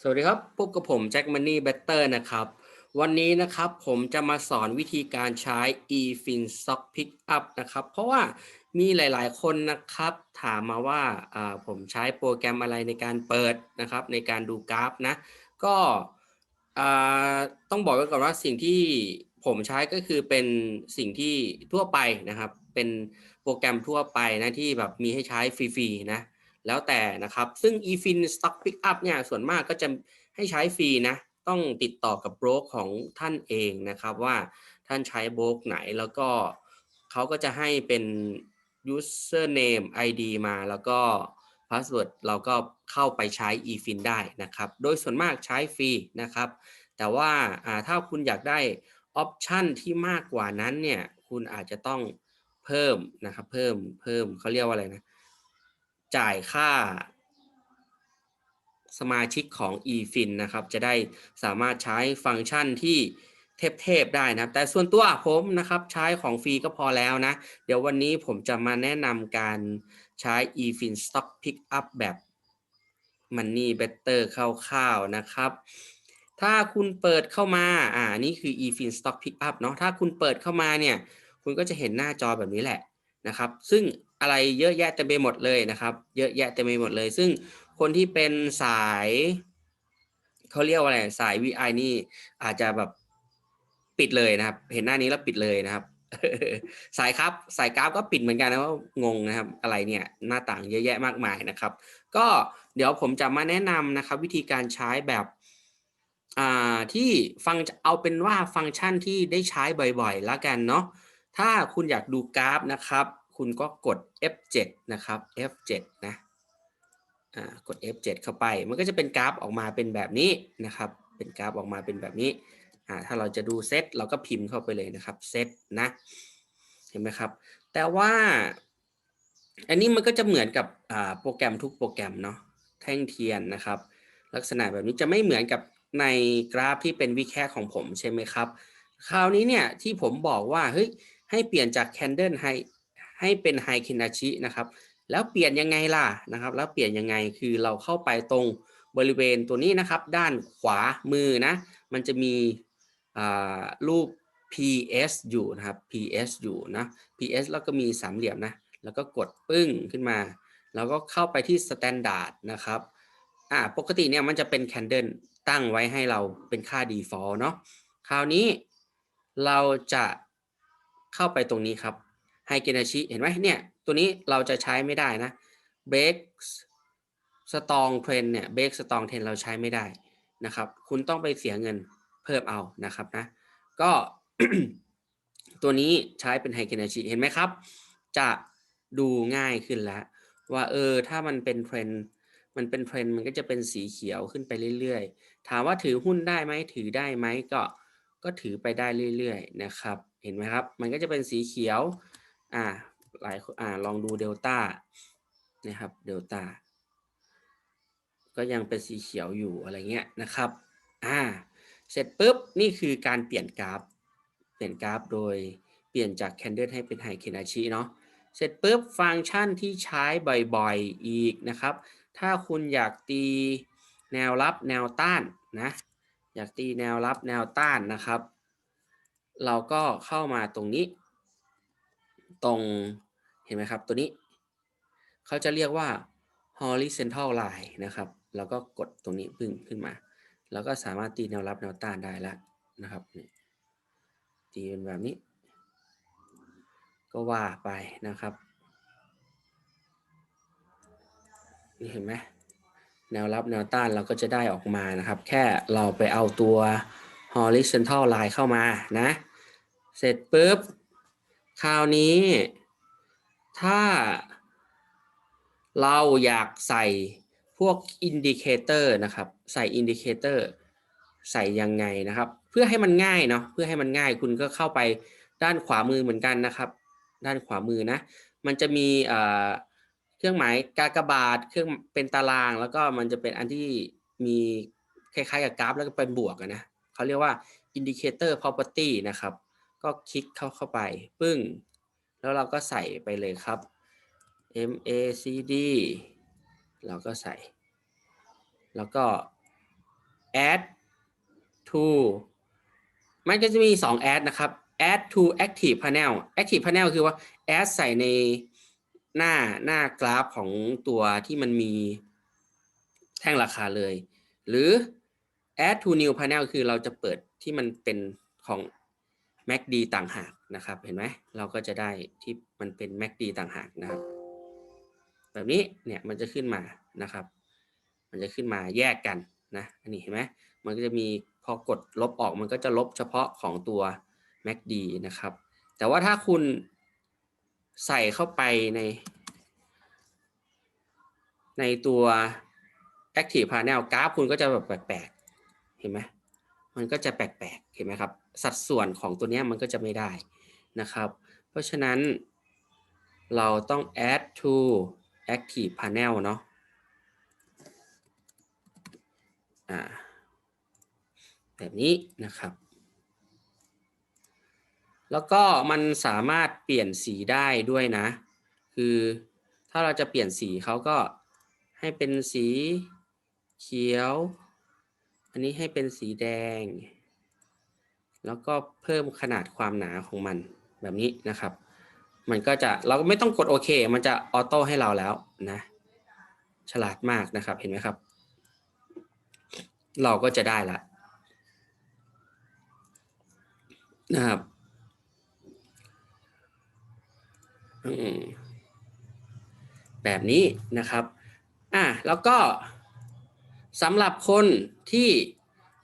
สวัสดีครับ พบกับผมแจ็คมันนี่เบตเตอร์นะครับ วันนี้นะครับผมจะมาสอนวิธีการใช้ eFin Stock Pickup นะครับ เพราะว่ามีหลาย ๆ คนนะครับ ถามมาว่าผมใช้โปรแกรมอะไรในการเปิดนะครับ ในการดูกราฟนะ ก็ต้องบอกไว้ก่อนว่าสิ่งที่ผมใช้ก็คือเป็นสิ่งที่ทั่วไปนะครับ เป็นโปรแกรมทั่วไปนะที่แบบมีให้ใช้ฟรี ๆ นะ แล้วแต่นะครับ ซึ่ง eFin Stock Pickup เนี่ยส่วนมากก็จะให้ใช้ฟรีนะต้องติดต่อกับโบรกของท่านเองนะครับว่าท่านใช้โบรกไหนแล้วก็เขาก็จะให้เป็น username ID มาแล้วก็ password เราก็เข้าไปใช้ eFin ได้นะครับ โดยส่วนมากใช้ฟรีนะครับ แต่ว่าถ้าคุณอยากได้ออปชันที่มากกว่านั้นเนี่ยคุณอาจจะต้องเพิ่มนะครับ เพิ่มเพิ่มเขาเรียกว่าอะไรนะ จ่ายค่า สมาชิกของ eFin นะครับ จะได้สามารถใช้ฟังก์ชันที่เทพๆได้นะครับ แต่ส่วนตัวผมนะครับใช้ของฟรีก็พอแล้วนะ เดี๋ยววันนี้ผมจะมาแนะนำการใช้ eFin Stock Pickup แบบ Money Better คร่าวๆนะครับถ้าคุณเปิดเข้ามา อ่า นี่คือ eFin Stock Pickup เนาะ ถ้าคุณเปิดเข้ามาเนี่ย คุณก็จะเห็นหน้าจอแบบนี้แหละ นะครับ ซึ่งอะไรเยอะแยะเต็มไปหมดเลยนะครับ เยอะแยะเต็มไปหมดเลย ซึ่งคนที่เป็นสายเขาเรียกว่าอะไรสาย VI นี่อาจจะแบบปิดเลยนะครับ เห็นหน้านี้แล้วปิดเลยนะครับสายครับสายกราฟก็ปิดเหมือนกันนะว่างงนะครับ อะไรเนี่ยหน้าต่างเยอะแยะมากมายนะครับ ก็เดี๋ยวผมจะมาแนะนำนะครับ วิธีการใช้แบบอ่าที่ฟังเอาเป็นว่าฟังก์ชันที่ได้ใช้บ่อยๆ แล้วกันเนาะ ถ้าคุณอยากดูกราฟนะครับ คุณก็กด F7 นะครับ F7 นะกด F7 เข้าไป มันก็จะเป็นกราฟออกมาเป็นแบบนี้นะครับ เป็นกราฟออกมาเป็นแบบนี้ ถ้าเราจะดูเซตเราก็พิมพ์เข้าไปเลยนะครับเซตนะ เห็นไหมครับ แต่ว่า อันนี้มันก็จะเหมือนกับโปรแกรมทุกโปรแกรมเนาะ แท่งเทียนนะครับ ลักษณะแบบนี้จะไม่เหมือนกับในกราฟที่เป็นวิแค่ของผมใช่ไหมครับ คราวนี้เนี่ยที่ผมบอกว่าเฮ้ย ให้เปลี่ยนจาก candle ให้ให้เป็นไฮคินาชินะครับแล้วเปลี่ยนยังไงล่ะนะครับ แล้วเปลี่ยนยังไงคือเราเข้าไปตรงบริเวณตัวนี้นะครับ ด้านขวามือนะ มันจะมีรูป PS อยู่นะครับ PS อยู่นะ PS แล้วก็มีสามเหลี่ยมนะ แล้วก็กดปึ้งขึ้นมา แล้วก็เข้าไปที่ Standard นะครับอ่าปกติเนี่ยมันจะเป็น Candle ตั้งไว้ให้เราเป็นค่า default เนาะคราวนี้เราจะ เข้าไปตรงนี้ครับไฮเกนาชิเห็นไหมเนี่ยตัวนี้เราจะใช้ไม่ได้นะเบรกสตองเทรนเนี่ยเบรกสตองเทรนเราใช้ไม่ได้นะครับ คุณต้องไปเสียเงินเพิ่มเอานะครับนะก็ตัวนี้ใช้เป็นไฮเกนาชิเห็นไหมครับ จะดูง่ายขึ้นแล้ว ว่าเออถ้ามันเป็นเทรนมันเป็นเทรนมันก็จะเป็นสีเขียวขึ้นไปเรื่อยๆ ถามว่าถือหุ้นได้ไหมถือได้ไหมก็ก็ถือไปได้เรื่อยๆนะครับ เห็นไหมครับ มันก็จะเป็นสีเขียว อ่า หลายอ่า ลองดูเดลต้า นะครับ เดลต้า ก็ยังเป็นสีเขียวอยู่อะไรเงี้ยนะครับ อ่า เสร็จปุ๊บ นี่คือการเปลี่ยนกราฟ เปลี่ยนกราฟโดยเปลี่ยนจากแคนเดิลให้เป็นไฮเคนาชิเนาะ เสร็จปุ๊บ ฟังก์ชันที่ใช้บ่อยๆ อีกนะครับ ถ้าคุณอยากตีแนวรับแนวต้านนะ อยากตีแนวรับแนวต้านนะครับ เราก็เข้ามาตรงนี้ ตรงเห็นไหมครับ ตัวนี้ เขาจะเรียกว่า horizontal line นะครับ แล้วก็กดตรงนี้พึ่งขึ้นมา แล้วก็สามารถตีแนวรับแนวต้านได้แล้วนะครับนี่ตีเป็นแบบนี้ ก็ว่าไปนะครับนี่เห็นไหมแนวรับแนวต้านเราก็จะได้ออกมานะครับ แค่เราไปเอาตัว horizontal line เข้ามานะ เสร็จปุ๊บ คราวนี้ ถ้าเราอยากใส่พวกอินดิเคเตอร์นะครับ ใส่อินดิเคเตอร์ใส่ยังไงนะครับ เพื่อให้มันง่ายเนาะเพื่อให้มันง่ายคุณก็เข้าไปด้านขวามือเหมือนกันนะครับ ด้านขวามือนะ มันจะมีเครื่องหมายกากบาทเครื่องเป็นตารางแล้วก็มันจะเป็นอันที่มีคล้ายๆกับกราฟแล้วก็เป็นบวกนะ เขาเรียกว่า indicator property นะครับ ก็คลิกเข้าเข้าไป ปึ้ง แล้วเราก็ใส่ไปเลยครับ MACD เราก็ใส่ แล้วก็ add to มันก็จะมีสอง add นะครับ add to active panel active panel คือว่า add ใส่ในหน้าหน้ากราฟของตัวที่มันมีแท่งราคาเลย หรือ add to new panel คือเราจะเปิดที่มันเป็นของ MACD ต่างหากนะครับ เห็นไหมเราก็จะได้ที่มันเป็น MACD ต่างหากนะครับ แบบนี้เนี่ยมันจะขึ้นมานะครับ มันจะขึ้นมาแยกกันนะอันนี้เห็นไหมมันก็จะมีพอกดลบออกมันก็จะลบเฉพาะของตัว MACD นะครับ แต่ว่าถ้าคุณใส่เข้าไปใน ในตัว Active Panel กราฟคุณก็จะแบบแปลก ห็นไหมมันก็จะแปลกๆเห็นไหมครับ สัดส่วนของตัวนี้มันก็จะไม่ได้นะครับ เพราะฉะนั้นเราต้อง add to active panel เนาะแบบนี้นะครับ แล้วก็มันสามารถเปลี่ยนสีได้ด้วยนะ คือถ้าเราจะเปลี่ยนสีเขาก็ให้เป็นสีเขียว อันนี้ให้เป็นสีแดง แล้วก็เพิ่มขนาดความหนาของมันแบบนี้นะครับ มันก็จะเราไม่ต้องกดโอเค มันจะออโต้ให้เราแล้วนะ ฉลาดมากนะครับเห็นไหมครับ เราก็จะได้ละนะครับอืมแบบนี้นะครับ อะแล้วก็ สำหรับคนที่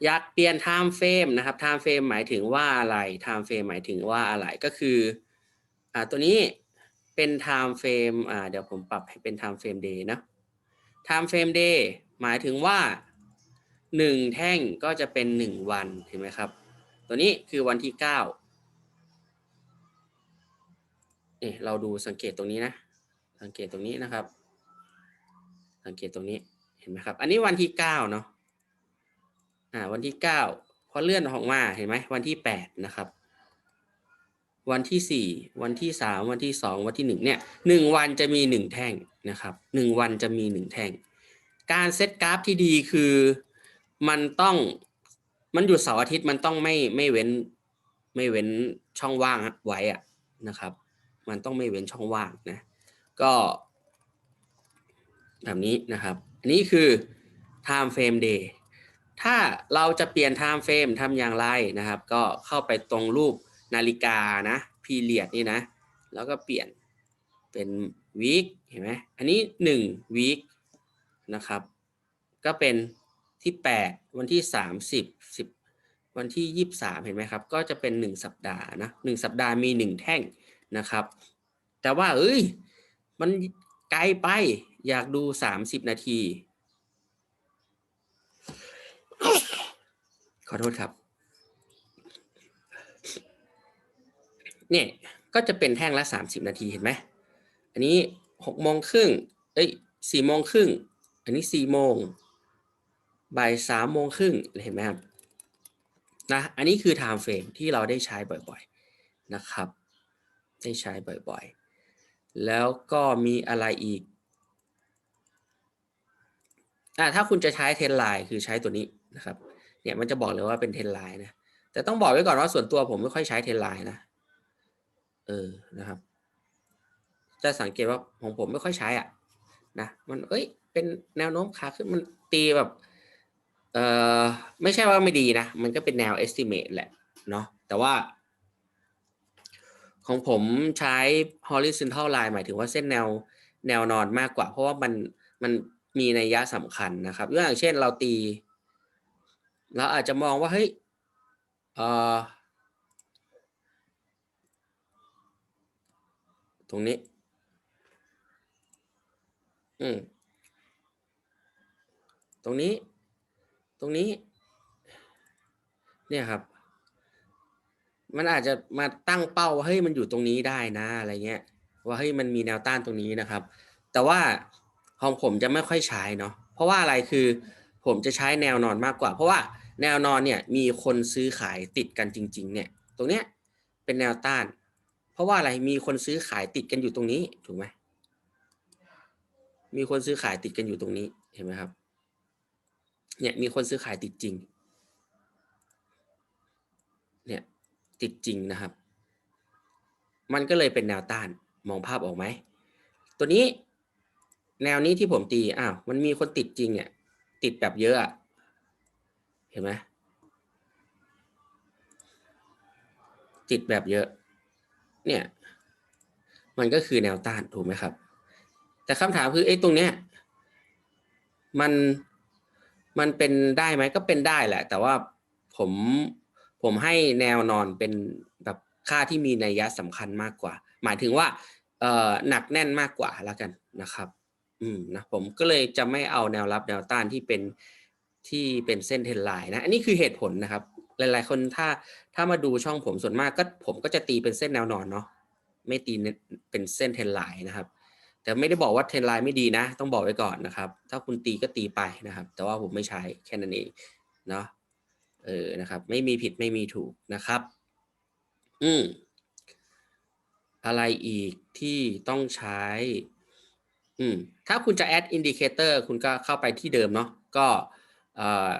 อยากเปลี่ยน time frame นะครับ time frame หมายถึงว่าอะไร time frame หมายถึงว่าอะไรก็คืออ่าตัวนี้เป็น time frame อ่าเดี๋ยวผมปรับให้เป็น time frame day นะ time frame day หมายถึงว่าหนึ่งแท่งก็จะเป็นหนึ่งวันเห็นไหมครับ ตัวนี้คือวันที่เก้านี่ยเราดูสังเกตตรงนี้นะ สังเกตตรงนี้นะครับ สังเกตตรงนี้ ไหมครับ อันนี้วันที่เก้าเนาะอ่า วันที่เก้าพอเลื่อนออกมาเห็นไหมวันที่แปดนะครับ วันที่สี่วันที่สามวันที่สองวันที่หนึ่งเนี่ยหนึ่งวันจะมีหนึ่งแท่งนะครับหนึ่งวันจะมีหนึ่งแท่ง การเซตกราฟที่ดีคือมันต้องมันหยุดเสาร์อาทิตย์มันต้องไม่ไม่เว้นไม่เว้นช่องว่างไว้อะนะครับ มันต้องไม่เว้นช่องว่างนะ ก็แบบนี้นะครับ อันนี้คือ time frame day ถ้าเราจะเปลี่ยน time frame ทำอย่างไรนะครับ ก็เข้าไปตรงรูปนาฬิกานะ period นี่นะ แล้วก็เปลี่ยนเป็น week เห็นไหมอันนี้ 1 week นะครับ ก็เป็นที่ 8 วันที่ 30 10 วันที่ 23 เห็นไหมครับ ก็จะเป็น 1 สัปดาห์นะ1สัปดาห์มี 1 แท่งนะครับ แต่ว่าเอ้ย มันไกลไป อยากดู30นาที ขอโทษครับ เนี่ย ก็จะเป็นแท่งละ30นาทีเห็นไหม อันนี้6โมงครึ่ง เอ้ย4โมงครึ่ง อันนี้4โมง บ่าย3โมงครึ่งเห็นไหมครับ นะ อันนี้คือ time frame ที่เราได้ใช้บ่อยๆ นะครับ ได้ใช้บ่อยๆ แล้วก็มีอะไรอีก อ่าถ้าคุณจะใช้เทนไลน์คือใช้ตัวนี้นะครับ เนี่ยมันจะบอกเลยว่าเป็นเทนไลน์นะ แต่ต้องบอกไว้ก่อนว่าส่วนตัวผมไม่ค่อยใช้เทนไลน์นะ เออ นะครับ จะสังเกตว่าของผมไม่ค่อยใช้อะนะ มัน เอ้ย เป็นแนวโน้มขาขึ้น มันตีแบบ เอ่อไม่ใช่ว่าไม่ดีนะ มันก็เป็นแนว estimate แหละ เนาะ แต่ว่า ของผมใช้ horizontal line หมายถึงว่าเส้นแนวแนวนอนมากกว่า เพราะว่ามันมัน มีนัยยะสำคัญนะครับยกอย่างเช่นเราตีเราอาจจะมองว่าเฮ้ยตรงนี้ อืม ตรงนี้ ตรงนี้ เนี่ยครับ มันอาจจะมาตั้งเป้าว่าเฮ้ยมันอยู่ตรงนี้ได้นะอะไรเงี้ย ว่าเฮ้ยมันมีแนวต้านตรงนี้นะครับ แต่ว่า ของผมจะไม่ค่อยใช้เนาะเพราะว่าอะไรคือผมจะใช้แนวนอนมากกว่า เพราะว่าแนวนอนเนี่ยมีคนซื้อขายติดกันจริง ๆ เนี่ย ตรงเนี้ยเป็นแนวต้าน เพราะว่าอะไรมีคนซื้อขายติดกันอยู่ตรงนี้ถูกไหมมีคนซื้อขายติดกันอยู่ตรงนี้เห็นไหมครับ เนี่ยมีคนซื้อขายติดจริง เนี่ยติดจริงนะครับ มันก็เลยเป็นแนวต้านมองภาพออกไหม ตัวนี้ แนวนี้ที่ผมตีอ้าวมันมีคนติดจริงเนี่ยติดแบบเยอะเห็นไหมติดแบบเยอะ เนี่ย มันก็คือแนวต้านถูกไหมครับ แต่คำถามคือไอ้ตรงเนี้ยมันมันเป็นได้ไหมก็เป็นได้แหละ แต่ว่าผมผมให้แนวนอนเป็นแบบค่าที่มีนัยยะสำคัญมากกว่า หมายถึงว่าเอ่อหนักแน่นมากกว่าแล้วกันนะครับ อืมนะผมก็เลยจะไม่เอาแนวรับแนวต้านที่เป็นที่เป็นเส้นเทรนไลน์นะอันนี้คือเหตุผลนะครับ หลาย ๆ คนถ้าถ้ามาดูช่องผมส่วนมากก็ผมก็จะตีเป็นเส้นแนวนอนเนาะไม่ตีเป็นเส้นเทรนไลน์นะครับ แต่ไม่ได้บอกว่าเทรนไลน์ไม่ดีนะ ต้องบอกไว้ก่อนนะครับ ถ้าคุณตีก็ตีไปนะครับ แต่ว่าผมไม่ใช้แค่นั้นเองเนาะเออนะครับ ไม่มีผิดไม่มีถูกนะครับ อืมอะไรอีกที่ต้องใช้ อืมถ้าคุณจะ add indicator คุณก็เข้าไปที่เดิมเนาะก็เอ่อ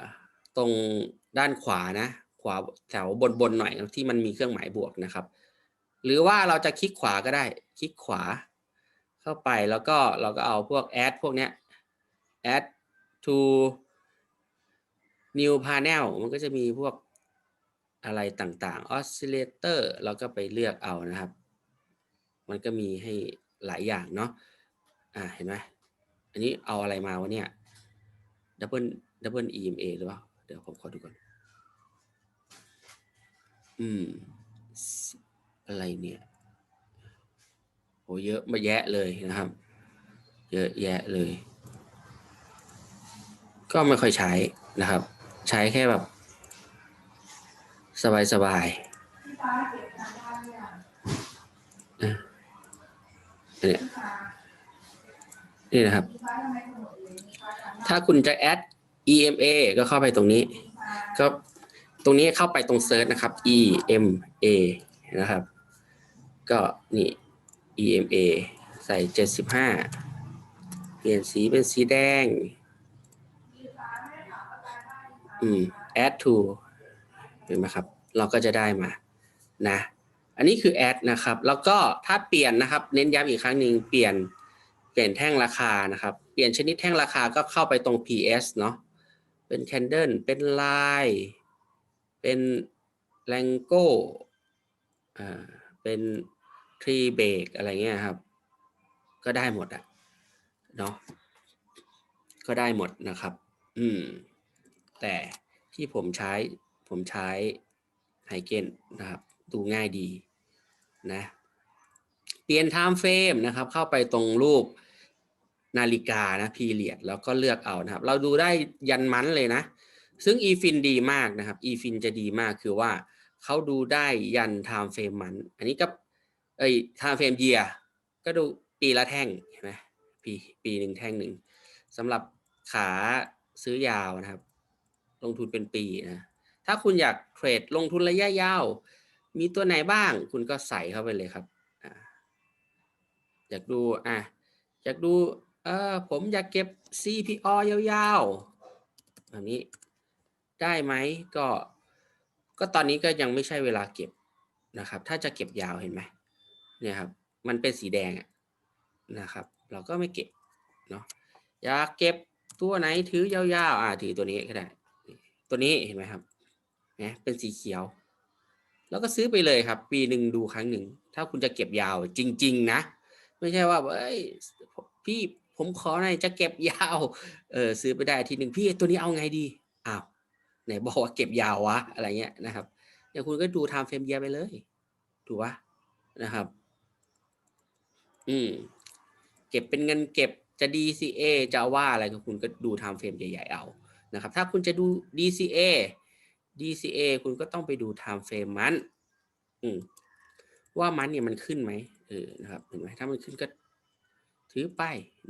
ตรงด้านขวานะ ขวาแถวบนบนหน่อยที่มันมีเครื่องหมายบวกนะครับ หรือว่าเราจะคลิกขวาก็ได้ คลิกขวา เข้าไปแล้วก็เราก็เอาพวก add พวกเนี้ย add to new panel มันก็จะมีพวกอะไรต่างๆ oscillator เราก็ไปเลือกเอานะครับ มันก็มีให้หลายอย่างเนาะ อ่าเห็นไหมอันนี้เอาอะไรมาวะเนี่ย double double EMA หรือเปล่า เดี๋ยวผมขอดูก่อน อืม อะไรเนี่ยโหเยอะมาแยะเลยนะครับ เยอะแยะเลย ก็ไม่ค่อยใช้นะครับ ใช้แค่แบบ สบายสบายๆนะเนี่ย นี่นะครับ ถ้าคุณจะ add EMA ก็เข้าไปตรงนี้ ก็ตรงนี้เข้าไปตรงเซิร์ชนะครับ EMA นะครับ ก็นี่ EMA ใส่ 75 เปลี่ยนสีเป็นสีแดง อืม add to เห็นไหมครับ เราก็จะได้มานะ อันนี้คือ add นะครับ แล้วก็ถ้าเปลี่ยนนะครับ เน้นย้ำอีกครั้งหนึ่งเปลี่ยน เปลี่ยนแท่งราคานะครับ เปลี่ยนชนิดแท่งราคาก็เข้าไปตรง PS เนาะ เป็น candle เป็น line เป็น lango อ่า เป็น tree break อะไรเงี้ยครับ ก็ได้หมดอะเนาะ ก็ได้หมดนะครับ อืม แต่ที่ผมใช้ ผมใช้ไฮเกนนะครับ ดูง่ายดีนะ ปลี่ยน time frame นะครับ เข้าไปตรงรูปนาฬิกานะ period แล้วก็เลือกเอานะครับ เราดูได้ยันมันเลยนะ ซึ่ง efin ดีมากนะครับ efin จะดีมากคือว่าเขาดูได้ยัน time frame มัน อันนี้ก็เอ้ย time frame year ก็ดูปีละแท่งเห็นไหมปีปีหนึ่งแท่งหนึ่งสำหรับขาซื้อยาวนะครับ ลงทุนเป็นปีนะถ้าคุณอยากเทรดลงทุนระยะยาว มีตัวไหนบ้าง คุณก็ใส่เข้าไปเลยครับ อยากดูอะอยากดูเออผมอยากเก็บ CPO ยาวๆแบบนี้ได้ไหมก็ ก็ตอนนี้ก็ยังไม่ใช่เวลาเก็บนะครับ ถ้าจะเก็บยาวเห็นไหมเนี่ยครับ มันเป็นสีแดงนะครับ เราก็ไม่เก็บเนาะอยากเก็บตัวไหนถือยาวๆอ่าถือตัวนี้ก็ได้ ตัวนี้เห็นไหมครับเนี่ยเป็นสีเขียว แล้วก็ซื้อไปเลยครับ ปีหนึ่งดูครั้งหนึ่ง ถ้าคุณจะเก็บยาวจริง ๆ นะ ไม่ใช่ว่าเอ้ยพี่ผมขอหน่อยจะเก็บยาวเออซื้อไปได้ทีหนึ่งพี่ตัวนี้เอาไงดีอ้าวไหนบอกว่าเก็บยาววะอะไรเงี้ยนะครับเดี๋ยคุณก็ดูไทม์เฟรมเยียไปเลยถูกปะนะครับ อืมเก็บเป็นเงินเก็บจะ DCA จะว่าอะไรก็คุณก็ดูไทม์เฟรมใหญ่ๆเอานะครับ ถ้าคุณจะดู DCA DCA คุณก็ต้องไปดูไทม์เฟรมมัน อืมว่ามันเนี่ยมันขึ้นไหม เออนะครับเห็นไหมถ้ามันขึ้นก็ถือไป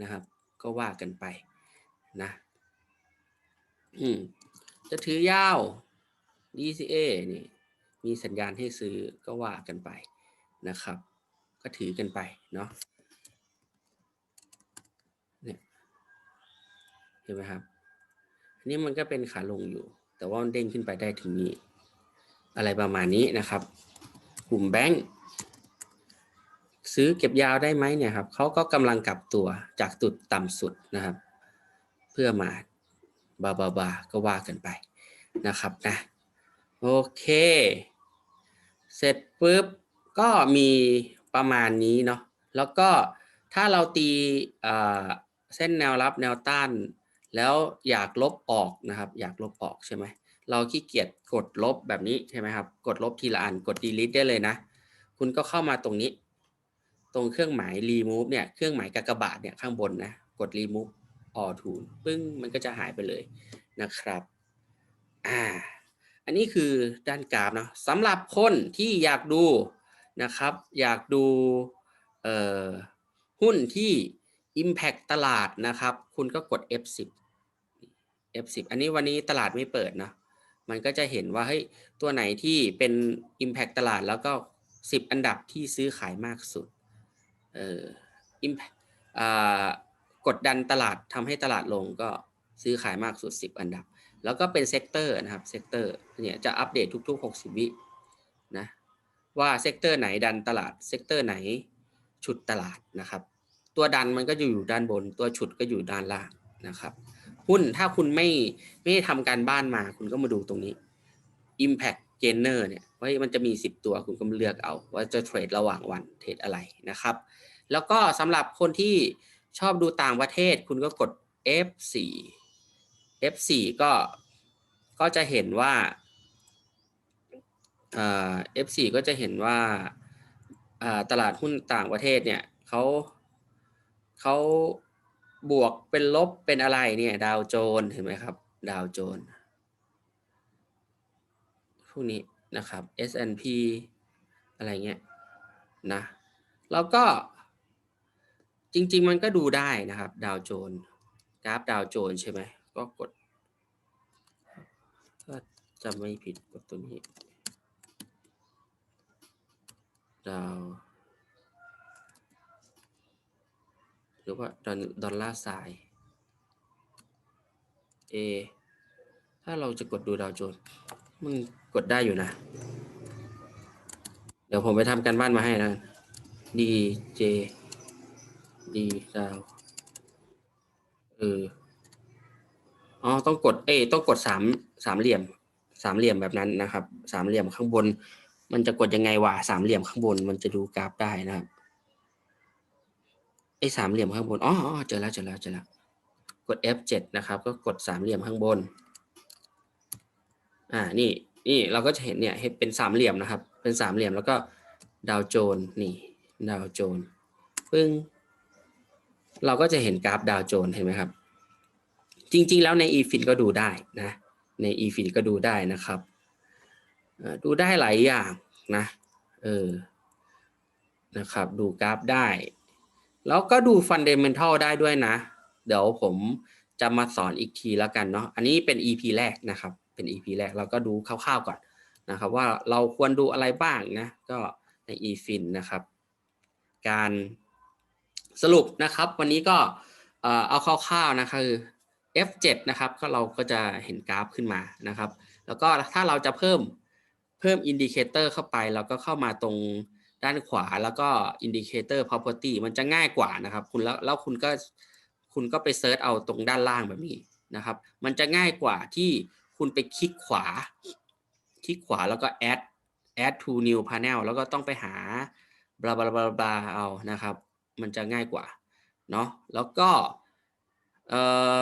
นะครับ ก็ว่ากันไปนะอืมจะถือยาว DCA นี่มีสัญญาณให้ซื้อก็ว่ากันไปนะครับ ก็ถือกันไปเนาะเนี่ยเห็นไหมครับอันนี้มันก็เป็นขาลงอยู่ แต่ว่ามันเด้งขึ้นไปได้ถึงนี้ อะไรประมาณนี้นะครับ กลุ่มแบงก์ ซื้อเก็บยาวได้ไหมเนี่ยครับเขาก็กำลังกลับตัวจากจุดต่ำสุดนะครับ เพื่อมาบาบาบาก็ว่ากันไปนะครับนะโอเค เสร็จปุ๊บก็มีประมาณนี้เนาะแล้วก็ถ้าเราตีเส้นแนวรับแนวต้าน แล้วอยากลบออกนะครับ อยากลบออกใช่ไหมเราขี้เกียจกดลบแบบนี้ใช่ไหมครับ กดลบทีละอันกด delete ได้เลยนะ คุณก็เข้ามาตรงนี้ ตรงเครื่องหมาย remove เนี่ยเครื่องหมายกากบาทเนี่ยข้างบนนะกด remove all tool ปึ้งมันก็จะหายไปเลยนะครับอ่าอันนี้คือด้านกราฟเนาะสำหรับคนที่อยากดูนะครับ อยากดูเอ่อหุ้นที่ Impact ตลาดนะครับ คุณก็กด F10 F10 อันนี้วันนี้ตลาดไม่เปิดนะมันก็จะเห็นว่าเฮ้ยตัวไหนที่เป็น Impact ตลาดแล้วก็ 10 อันดับที่ซื้อขายมากสุด เอ่อ Impact อ่ากดดันตลาดทำให้ตลาดลงก็ซื้อขายมากสุด 10 อันดับ แล้วก็เป็นเซกเตอร์นะครับเซกเตอร์เนี่ยจะอัปเดตทุก ๆ 60 วินะว่าเซกเตอร์ไหนดันตลาดเซกเตอร์ไหนฉุดตลาดนะครับ ตัวดันมันก็จะอยู่ด้านบน ตัวฉุดก็อยู่ด้านล่างนะครับหุ้นถ้าคุณไม่ไม่ได้ทำการบ้านมาคุณก็มาดูตรงนี้ Impact Gainer เนี่ยว่ามันจะมี 10 ตัวคุณก็มาเลือกเอาว่าจะเทรดระหว่างวันเทรดอะไรนะครับ แล้วก็สำหรับคนที่ชอบดูต่างประเทศ คุณก็กด F4 F4 ก็ก็จะเห็นว่าเอ่อ F4 ก็จะเห็นว่าาตลาดหุ้นต่างประเทศเนี่ยเขาเขาบวกเป็นลบเป็นอะไรเนี่ยดาวโจนเห็นไหมครับ ดาวโจน พวกนี้นะครับ S&P อะไรเงี้ยนะแล้วก็จริง ๆ มันก็ดูได้นะครับดาวโจนส์กราฟดาวโจนส์ใช่ไหมก็กดก็จะไม่ผิดกดตัวนี้ดาวหรือว่าดอลดอลลาร์ทราย A ถ้าเราจะกดดูดาวโจนส์ มันกดได้อยู่นะ เดี๋ยวผมไปทำการบ้านมาให้นะ D J D ดาวเอออ๋อต้องกด เอต้องกดสามสามเหลี่ยม สามเหลี่ยมแบบนั้นนะครับ สามเหลี่ยมข้างบน มันจะกดยังไงวะสามเหลี่ยมข้างบน มันจะดูกราฟได้นะครับไอ้สามเหลี่ยมข้างบน อ๋อเจอแล้วเจอแล้วเจอแล้ว กด F7 นะครับ ก็กดสามเหลี่ยมข้างบน อ่านี่นี่เราก็จะเห็นเนี่ยเห็นเป็นสามเหลี่ยมนะครับ เป็นสามเหลี่ยมแล้วก็ดาวโจนนี่ดาวโจนปึ้งเราก็จะเห็นกราฟดาวโจนเห็นไหมครับ จริง ๆ แล้วใน eFin ก็ดูได้นะใน eFin ก็ดูได้นะครับดูได้หลายอย่างนะเออนะครับ ดูกราฟได้ แล้วก็ดูฟันเดเมนทัลได้ด้วยนะ เดี๋ยวผมจะมาสอนอีกทีแล้วกันเนาะอันนี้เป็น EP แรกนะครับ เป็น EP แรกเราก็ดูคร่าวๆก่อนนะครับว่าเราควรดูอะไรบ้างนะก็ใน eFin นะครับ การสรุปนะครับ วันนี้ก็เอาคร่าวๆนะคะคือ F7 นะครับก็เราก็จะเห็นกราฟขึ้นมานะครับ แล้วก็ถ้าเราจะเพิ่มเพิ่มอินดิเคเตอร์เข้าไป เราก็เข้ามาตรงด้านขวาแล้วก็อินดิเคเตอร์ property มันจะง่ายกว่านะครับ คุณแล้วแล้วคุณก็คุณก็ไปเซิร์ชเอาตรงด้านล่างแบบนี้นะครับ มันจะง่ายกว่าที่ คุณไปคลิกขวา คลิกขวาแล้วก็ add add to new panel แล้วก็ต้องไปหาบลาบลาบลาบลาเอานะครับ มันจะง่ายกว่าเนาะแล้วก็เอ่อ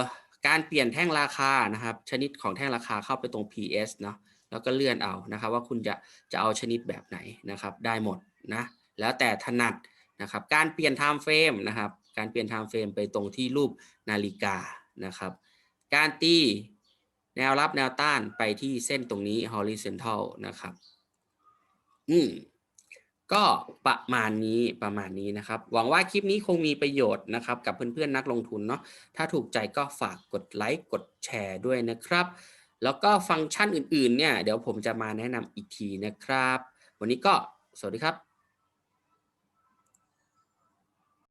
การเปลี่ยนแท่งราคานะครับ ชนิดของแท่งราคาเข้าไปตรง PS เนาะแล้วก็เลื่อนเอานะครับ ว่าคุณจะจะเอาชนิดแบบไหนนะครับ ได้หมดนะแล้วแต่ถนัดนะครับ การเปลี่ยน time frame นะครับ การเปลี่ยน time frame ไปตรงที่รูปนาฬิกานะครับ การตี แนวรับแนวต้านไปที่เส้นตรงนี้ horizontal นะครับ อืมก็ประมาณนี้ประมาณนี้นะครับ หวังว่าคลิปนี้คงมีประโยชน์นะครับ กับเพื่อนๆนักลงทุนเนาะถ้าถูกใจก็ฝากกดไลค์กดแชร์ด้วยนะครับ แล้วก็ฟังก์ชันอื่นๆเนี่ยเดี๋ยวผมจะมาแนะนำอีกทีนะครับ วันนี้ก็สวัสดีครับ